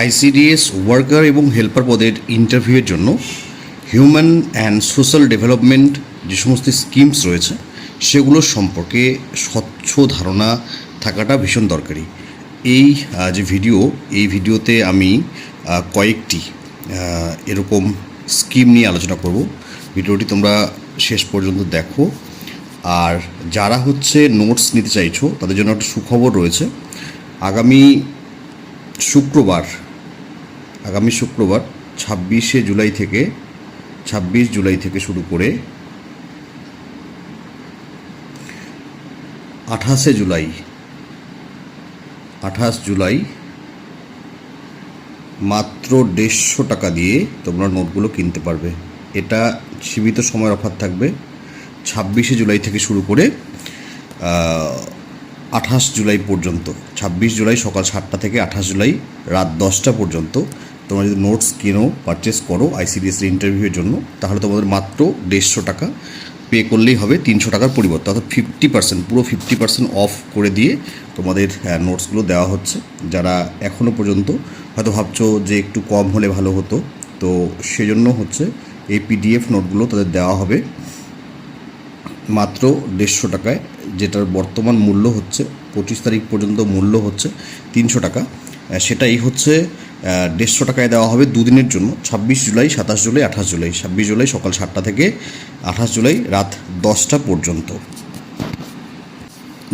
ICDS worker এবং helper পদের ইন্টারভিউয়ের জন্য হিউম্যান অ্যান্ড সোশ্যাল ডেভেলপমেন্ট যে সমস্ত স্কিমস রয়েছে, সেগুলো সম্পর্কে স্বচ্ছ ধারণা থাকাটা ভীষণ দরকারি। এই যে ভিডিও এই ভিডিওতে আমি কয়েকটি এরকম স্কিম নিয়ে আলোচনা করব। ভিডিওটি তোমরা শেষ পর্যন্ত দেখো। আর যারা হচ্ছে নোটস নিতে চাইছো, তাদের জন্য একটা সুখবর রয়েছে। আগামী শুক্রবার আগামী শুক্রবার ছাব্বিশে জুলাই থেকে, ছাব্বিশ জুলাই থেকে শুরু করে আঠাশে জুলাই, আঠাশ জুলাই মাত্র দেড়শো টাকা দিয়ে তোমরা নোটগুলো কিনতে পারবে। এটা সীমিত সময়ের অফার থাকবে। ছাব্বিশে জুলাই থেকে শুরু করে আঠাশ জুলাই পর্যন্ত, ছাব্বিশ জুলাই সকাল সাতটা থেকে আঠাশ জুলাই রাত দশটা পর্যন্ত তোমরা যদি নোটস কেনো পারচেস করো আইসিডিএসের ইন্টারভিউয়ের জন্য, তাহলে তোমাদের মাত্র দেড়শো টাকা পে করলেই হবে, তিনশো টাকার পরিবর্তে। অর্থাৎ ফিফটি পার্সেন্ট পুরো ফিফটি পার্সেন্ট অফ করে দিয়ে তোমাদের নোটসগুলো দেওয়া হচ্ছে। যারা এখনও পর্যন্ত হয়তো ভাবছ যে একটু কম হলে ভালো হতো, তো সেজন্য হচ্ছে এই পিডিএফ নোটগুলো তাদের দেওয়া হবে। মাত্র দেড়শো টাকায়, যেটার বর্তমান মূল্য হচ্ছে, পঁচিশ তারিখ পর্যন্ত মূল্য হচ্ছে তিনশো টাকা। সেটাই হচ্ছে দেড়শো টাকায় দেওয়া হবে দুদিনের জন্য, ছাব্বিশ জুলাই, সাতাশ জুলাই, আঠাশ জুলাই। ছাব্বিশ জুলাই সকাল সাতটা থেকে আঠাশ জুলাই রাত দশটা পর্যন্ত।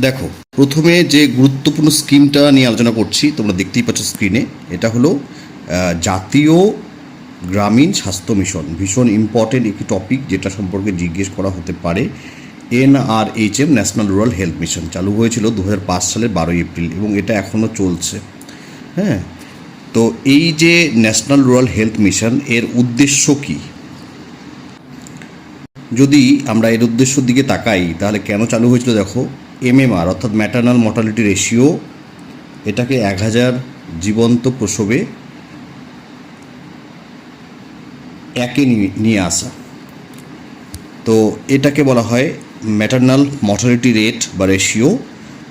দেখো, প্রথমে যে গুরুত্বপূর্ণ স্কিমটা নিয়ে আলোচনা করছি, তোমরা দেখতেই পাচ্ছ স্ক্রিনে এটা হলো জাতীয় গ্রামীণ স্বাস্থ্য মিশন। ভীষণ ইম্পর্টেন্ট একটি টপিক যেটা সম্পর্কে জিজ্ঞেস করা হতে পারে। N R H M national rural health mission চালু হয়েছিল দু হাজার পাঁচ সালের বারোই এপ্রিল এবং এটা এখনও চলছে। হ্যাঁ? তো এই যে ন্যাশনাল রুরাল হেলথ মিশন এর উদ্দেশ্য কী? যদি আমরা এর উদ্দেশ্যর দিকে তাকাই, তাহলে কেন চালু হয়েছিল দেখো? এমএমআর অর্থাৎ ম্যাটার্নাল মর্টালিটি রেশিও এটাকে এক হাজার জীবন্ত প্রসবে একে নিয়ে- আসা। তো এটাকে বলা হয় ম্যাটার্নাল মর্টালিটি রেট বা রেশিও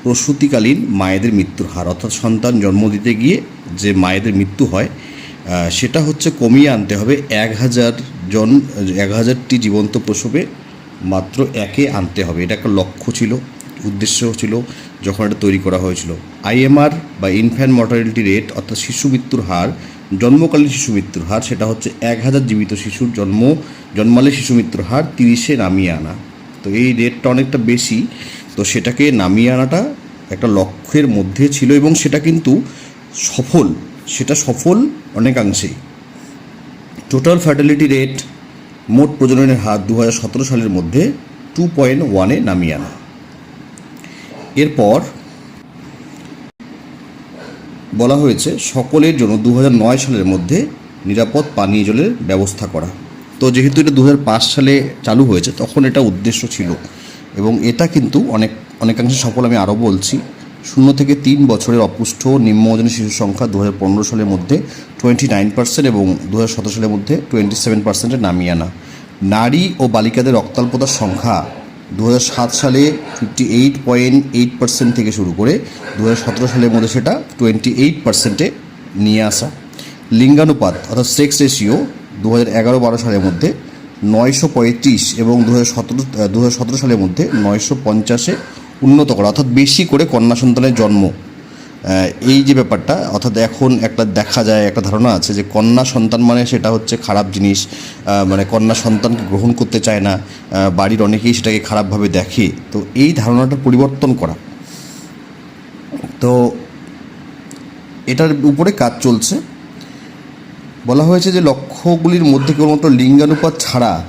প্রসূতিকালীন মায়েদের মৃত্যুর হার, অর্থাৎ সন্তান জন্ম দিতে গিয়ে যে মায়েদের মৃত্যু হয় সেটা হচ্ছে কমিয়ে আনতে হবে। এক হাজার জন, এক হাজারটি জীবন্ত প্রসবে মাত্র একে আনতে হবে। এটা একটা লক্ষ্য ছিল, উদ্দেশ্য ছিল, যখন এটা তৈরি করা হয়েছিল। আইএমআর বা ইনফ্যান্ট মর্টালিটি রেট, অর্থাৎ শিশু মৃত্যুর হার, জন্মকালীন শিশু মৃত্যুর হার, সেটা হচ্ছে এক হাজার জীবিত শিশুর জন্ম, জন্মালে শিশু মৃত্যুর হার তিরিশে নামিয়ে আনা। তো এই রেটটা অনেকটা বেশি, তো সেটাকে নামিয়ে আনাটা একটা লক্ষ্যের মধ্যে ছিল এবং সেটা কিন্তু সফল, সেটা সফল অনেকাংশেই। টোটাল ফার্টিলিটি রেট মোট প্রজননের হার দু হাজার সতেরো সালের মধ্যে টু পয়েন্ট ওয়ানে নামিয়ে আনা। এরপর বলা হয়েছে, সকলের জন্য দু হাজার নয় সালের মধ্যে নিরাপদ পানীয় জলের ব্যবস্থা করা। তো যেহেতু এটা দু হাজার পাঁচ সালে চালু হয়েছে, তখন এটা উদ্দেশ্য ছিল। এবং এটা কিন্তু অনেক, অনেকাংশে সফল আমি আরও বলছি। শূন্য থেকে তিন বছরের অপুষ্ঠ নিম্নওজনের শিশুর সংখ্যা দু হাজার পনেরো সালের মধ্যে টোয়েন্টি নাইন পার্সেন্ট এবং দু হাজার সতেরো সালের মধ্যে টোয়েন্টি সেভেন পার্সেন্টে নামিয়ে আনা। নারী ও বালিকাদের রক্তাল্পতার সংখ্যা দু হাজার সাত সালে fifty eight point eight percent থেকে শুরু করে দু হাজার সতেরো সালের মধ্যে সেটা টোয়েন্টি এইট পার্সেন্টে নিয়ে আসা। লিঙ্গানুপাত অর্থাৎ সেক্স রেশিও দু হাজার এগারো বারো সালের মধ্যে নয়শো পঁয়ত্রিশ এবং দু হাজার সতেরো দু হাজার সতেরো সালের মধ্যে নয়শো পঞ্চাশে উন্নত করা, অর্থাৎ বেশি করে কন্যা সন্তানের জন্ম। এই যে ব্যাপারটা, অর্থাৎ এখন একটা দেখা যায়, একটা ধারণা আছে যে কন্যা সন্তান মানে সেটা হচ্ছে খারাপ জিনিস। মানে কন্যা সন্তানকে গ্রহণ করতে চায় না বাড়ির অনেকেই সেটাকে খারাপভাবে দেখে। তো এই ধারণাটার পরিবর্তন করা। তো এটার উপরে কাজ চলছে। বলা হয়েছে যে লক্ষ্যগুলির মধ্যে কেবলমাত্র লিঙ্গানুপাত ছাড়া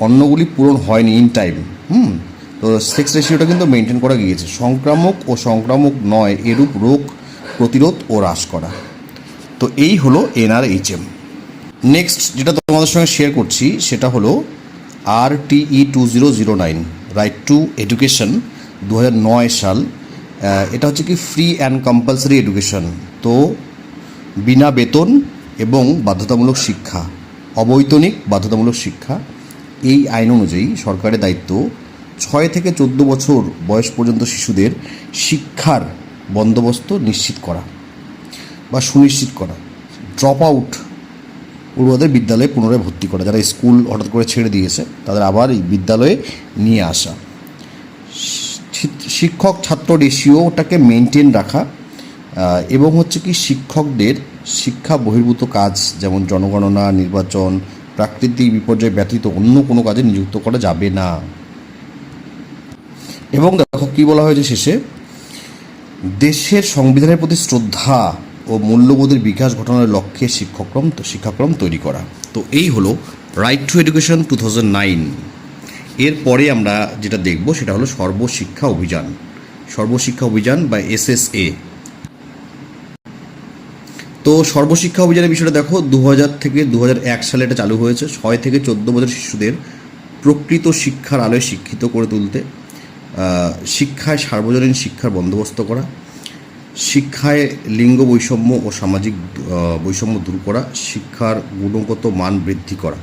অন্যগুলি পূরণ হয়নি ইন টাইম হুম? তো সেক্স রেশিওটা কিন্তু মেনটেন করা গিয়েছে। সংক্রামক ও সংক্রামক নয় এরূপ রোগ প্রতিরোধ ও হ্রাস করা। তো এই হলো এনআরএইচএম নেক্সট যেটা তোমাদের সঙ্গে শেয়ার করছি, সেটা হলো R T E two zero zero nine right to education দু নয় সাল। এটা হচ্ছে কি ফ্রি অ্যান্ড কম্পালসারি এডুকেশন তো বিনা বেতন এবং বাধ্যতামূলক শিক্ষা, অবৈতনিক বাধ্যতামূলক শিক্ষা, এই আইন অনুযায়ী সরকারের দায়িত্ব ছয় থেকে চোদ্দ বছর বয়স পর্যন্ত শিশুদের শিক্ষার বন্দোবস্ত নিশ্চিত করা বা সুনিশ্চিত করা ড্রপ আউট পড়ুয়াদের বিদ্যালয়ে পুনরায় ভর্তি করা, যারা স্কুল হঠাৎ করে ছেড়ে দিয়েছে, তাদের আবার এই বিদ্যালয়ে নিয়ে আসা। শিক্ষক ছাত্র রেশিওটাকে মেনটেন রাখা এবং হচ্ছে কি শিক্ষকদের শিক্ষা বহির্ভূত কাজ, যেমন জনগণনা, নির্বাচন, প্রাকৃতিক বিপর্যয় ব্যতীত অন্য কোনো কাজে নিযুক্ত করা যাবে না। এবং দেখো কী বলা হয়েছে শেষে? দেশের সংবিধানের প্রতি শ্রদ্ধা ও মূল্যবোধের বিকাশ ঘটানোর লক্ষ্যে শিক্ষাক্রম শিক্ষাক্রম তৈরি করা। তো এই হলো right to education two thousand nine এরপরে আমরা যেটা দেখব সেটা হলো সর্বশিক্ষা অভিযান। সর্বশিক্ষা অভিযান বা এসএসএ তো সর্বশিক্ষা অভিযানের বিষয়টা দেখো দু হাজার থেকে দু হাজার এক সালে এটা চালু হয়েছে। ছয় থেকে চোদ্দ বছর শিশুদের প্রকৃত শিক্ষার আলোয় শিক্ষিত করে তুলতে শিক্ষায় সার্বজনীন শিক্ষার বন্দোবস্ত করা, শিক্ষায় লিঙ্গ বৈষম্য ও সামাজিক বৈষম্য দূর করা, শিক্ষার গুণগত মান বৃদ্ধি করা।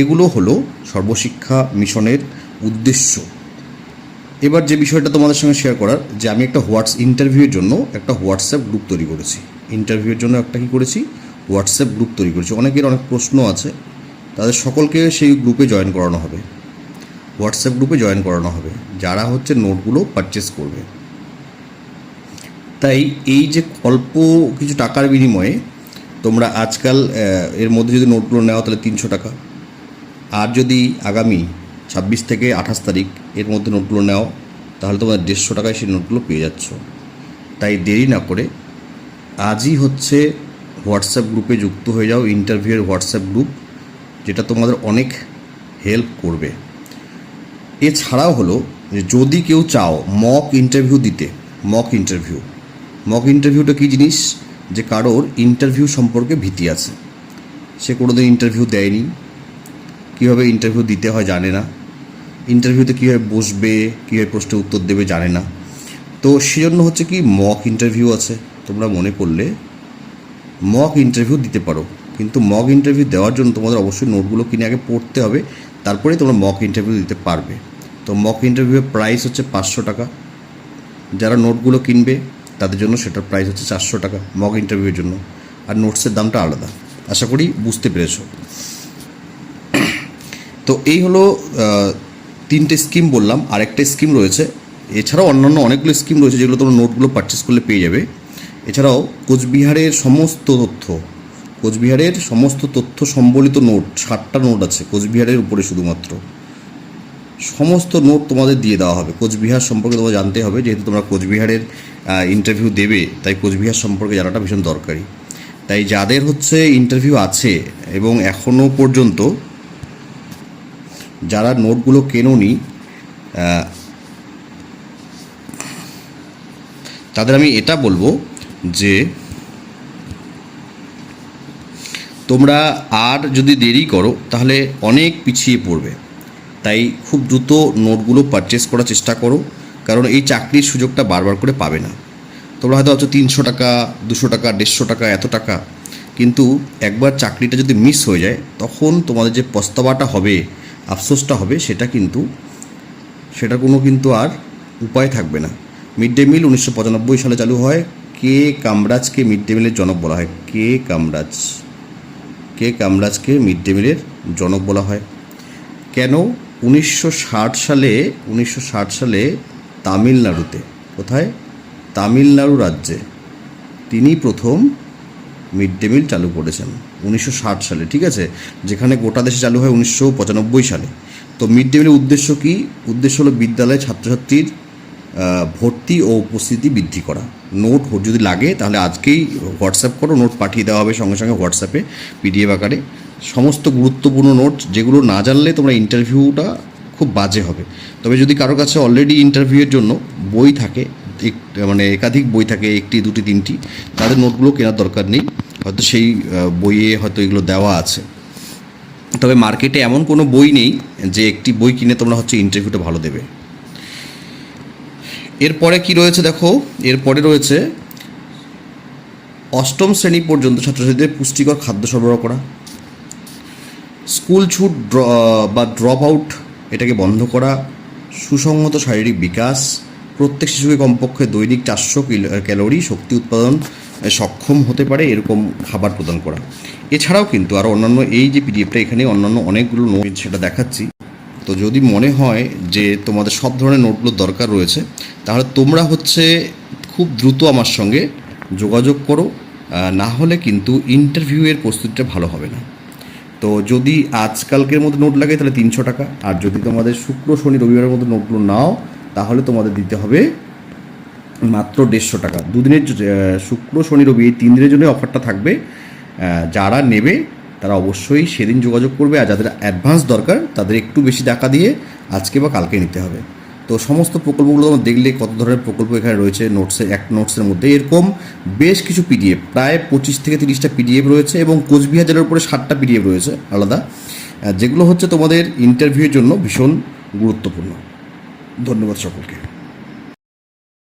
এগুলো হলো সর্বশিক্ষা মিশনের উদ্দেশ্য। এবার যে বিষয়টা তোমাদের সঙ্গে শেয়ার করার, যে আমি একটা হোয়াটস ইন্টারভিউয়ের জন্য একটা হোয়াটসঅ্যাপ গ্রুপ তৈরি করেছি। ইন্টারভিউয়ের জন্য একটা কী করেছি? হোয়াটসঅ্যাপ গ্রুপ তৈরি করেছি। অনেকের অনেক প্রশ্ন আছে, তাদের সকলকে সেই গ্রুপে জয়েন করানো হবে। হোয়াটসঅ্যাপ গ্রুপে জয়েন করানো হবে, যারা হচ্ছে নোটগুলো পারচেস করবে। তাই এই যে অল্প কিছু টাকার বিনিময়ে তোমরা আজকাল এর মধ্যে যদি নোটগুলো নেওয়া তাহলে তিনশো টাকা। আর যদি আগামী ছাব্বিশ থেকে আঠাশ তারিখ এর মধ্যে নোটগুলো নেও, তাহলে তোমাদের দেড়শো টাকায় সেই নোটগুলো পেয়ে যাচ্ছ। তাই দেরি না করে আজই হচ্ছে হোয়াটসঅ্যাপ গ্রুপে যুক্ত হয়ে যাও ইন্টারভিউয়ের হোয়াটসঅ্যাপ গ্রুপ যেটা তোমাদের অনেক হেল্প করবে। এছাড়াও হলো যে যদি কেউ চাও মক ইন্টারভিউ দিতে মক ইন্টারভিউ মক ইন্টারভিউটা কী জিনিস? যে কারোর ইন্টারভিউ সম্পর্কে ভীতি আছে। সে কোনোদিন ইন্টারভিউ দেয়নি। কীভাবে ইন্টারভিউ দিতে হয় জানে না। ইন্টারভিউতে কীভাবে বসবে, কীভাবে প্রশ্নের উত্তর দেবে জানে না। তো সেজন্য হচ্ছে কি মক ইন্টারভিউ আছে। তোমরা মনে করলে মক ইন্টারভিউ দিতে পারো। কিন্তু মক ইন্টারভিউ দেওয়ার জন্য তোমাদের অবশ্যই নোটগুলো কিনে আগে পড়তে হবে। তারপরে তোমরা মক ইন্টারভিউ দিতে পারবে। তো মক ইন্টারভিউয়ের প্রাইস হচ্ছে পাঁচশো টাকা। যারা নোটগুলো কিনবে, তাদের জন্য সেটার প্রাইস হচ্ছে চারশো টাকা মক ইন্টারভিউয়ের জন্য। আর নোটসের দামটা আলাদা। আশা করি বুঝতে পেরেছ। তো এই হলো তিনটে স্কিম বললাম। আরেকটা স্কিম রয়েছে। এছাড়াও অন্যান্য অনেকগুলো স্কিম রয়েছে যেগুলো তোমরা নোটগুলো পারচেস করলে পেয়ে যাবে। এছাড়াও কোচবিহারের সমস্ত তথ্য কোচবিহারের সমস্ত তথ্য সম্বলিত নোট ষাটটা নোট আছে কোচবিহারের উপরে শুধুমাত্র। সমস্ত নোট তোমাদের দিয়ে দেওয়া হবে। কোচবিহার সম্পর্কে তোমার জানতে হবে, যেহেতু তোমরা কোচবিহারের ইন্টারভিউ দেবে, তাই কোচবিহার সম্পর্কে জানাটা ভীষণ দরকারি। তাই যাদের হচ্ছে ইন্টারভিউ আছে এবং এখনও পর্যন্ত যারা নোটগুলো কেনোনি তাদের আমি এটা বলব যে তোমরা আর যদি দেরি করো, তাহলে অনেক পিছিয়ে পড়বে। তাই খুব দ্রুত নোটগুলো পারচেস করার চেষ্টা করো, কারণ এই চাকরির সুযোগটা বারবার করে পাবে না। তোমরা হয়তো হয়তো তিনশো টাকা, দুশো টাকা, দেড়শো টাকা, এত টাকা। কিন্তু একবার চাকরিটা যদি মিস হয়ে যায়, তখন তোমাদের যে পস্তাবাটা হবে, আফসোসটা হবে, সেটা কিন্তু, সেটা কোনো কিন্তু আর উপায় থাকবে না। মিড ডে মিল উনিশশো পঁচানব্বই সালে চালু হয়। কে কামরাজকে মিড ডে মিলের জনক বলা হয়? কে কামরাজ? কে কামরাজকে মিড ডে মিলের জনক বলা হয়। কেন উনিশশো ষাট সালে, উনিশশো ষাট সালে তামিলনাড়ুতে, কোথায়? তামিলনাড়ু রাজ্যে তিনি প্রথম মিড ডে মিল চালু করেছেন, উনিশশো ষাট সালে, ঠিক আছে? যেখানে গোটা দেশে চালু হয় উনিশশো পঁচানব্বই সালে। তো মিড ডে মিলের উদ্দেশ্য কী? উদ্দেশ্য হলো বিদ্যালয়ে ছাত্রছাত্রীর ভর্তি ও উপস্থিতি বৃদ্ধি করা। নোট যদি লাগে, তাহলে আজকেই হোয়াটসঅ্যাপ করো নোট পাঠিয়ে দেওয়া হবে সঙ্গে সঙ্গে হোয়াটসঅ্যাপে পিডিএফ আকারে। সমস্ত গুরুত্বপূর্ণ নোট যেগুলো না জানলে তোমরা ইন্টারভিউটা খুব বাজে হবে। তবে যদি কারও কাছে অলরেডি ইন্টারভিউয়ের জন্য বই থাকে মানে একাধিক বই থাকে, একটি, দুটি, তিনটি, তাদের নোটগুলো কেনার দরকার নেই। হয়তো সেই বইয়ে হয়তো এগুলো দেওয়া আছে। তবে মার্কেটে এমন কোনো বই নেই যে একটি বই কিনে তোমরা হচ্ছে ইন্টারভিউটা ভালো দেবে। এরপরে কি রয়েছে দেখো? এরপরে রয়েছে অষ্টম শ্রেণি পর্যন্ত ছাত্রছাত্রীদের পুষ্টিকর খাদ্য সরবরাহ করা, স্কুল ছুট ড্র বা ড্রপ আউট এটাকে বন্ধ করা, সুসংহত শারীরিক বিকাশ, প্রত্যেক শিশুকে কমপক্ষে দৈনিক চারশো ক্যালোরি শক্তি উৎপাদন সক্ষম হতে পারে এরকম খাবার প্রদান করা। এছাড়াও কিন্তু আরও অন্যান্য এই যে পিডিএফটা এখানে অন্যান্য অনেকগুলো নোট সেটা দেখাচ্ছি। তো যদি মনে হয় যে তোমাদের সব ধরনের নোটগুলোর দরকার রয়েছে, তাহলে তোমরা হচ্ছে খুব দ্রুত আমার সঙ্গে যোগাযোগ করো না হলে কিন্তু ইন্টারভিউয়ের প্রস্তুতিটা ভালো হবে না। তো যদি আজকালকের মধ্যে নোট লাগে তাহলে তিনশো টাকা, আর যদি তোমাদের শুক্র, শনি, রবিবারের মধ্যে নোটগুলো নাও, তাহলে তোমাদের দিতে হবে মাত্র দেড়শো টাকা। দুদিনের শুক্র, শনি, রবি এই তিন দিনের জন্য অফারটা থাকবে যারা নেবে তারা অবশ্যই সেদিন যোগাযোগ করবে আর যাদের অ্যাডভান্স দরকার, তাদের একটু বেশি টাকা দিয়ে আজকে বা কালকে নিতে হবে। তো সমস্ত প্রকল্পগুলো তোমরা দেখলে কত ধরনের প্রকল্প এখানে রয়েছে নোটসে এক নোটসের মধ্যে। এরকম বেশ কিছু পিডিএফ প্রায় পঁচিশ থেকে তিরিশটা পিডিএফ রয়েছে এবং কোচবিহার জেলার উপরে ষাটটা পিডিএফ রয়েছে আলাদা। যেগুলো হচ্ছে তোমাদের ইন্টারভিউয়ের জন্য ভীষণ গুরুত্বপূর্ণ। ধন্যবাদ সকলকে।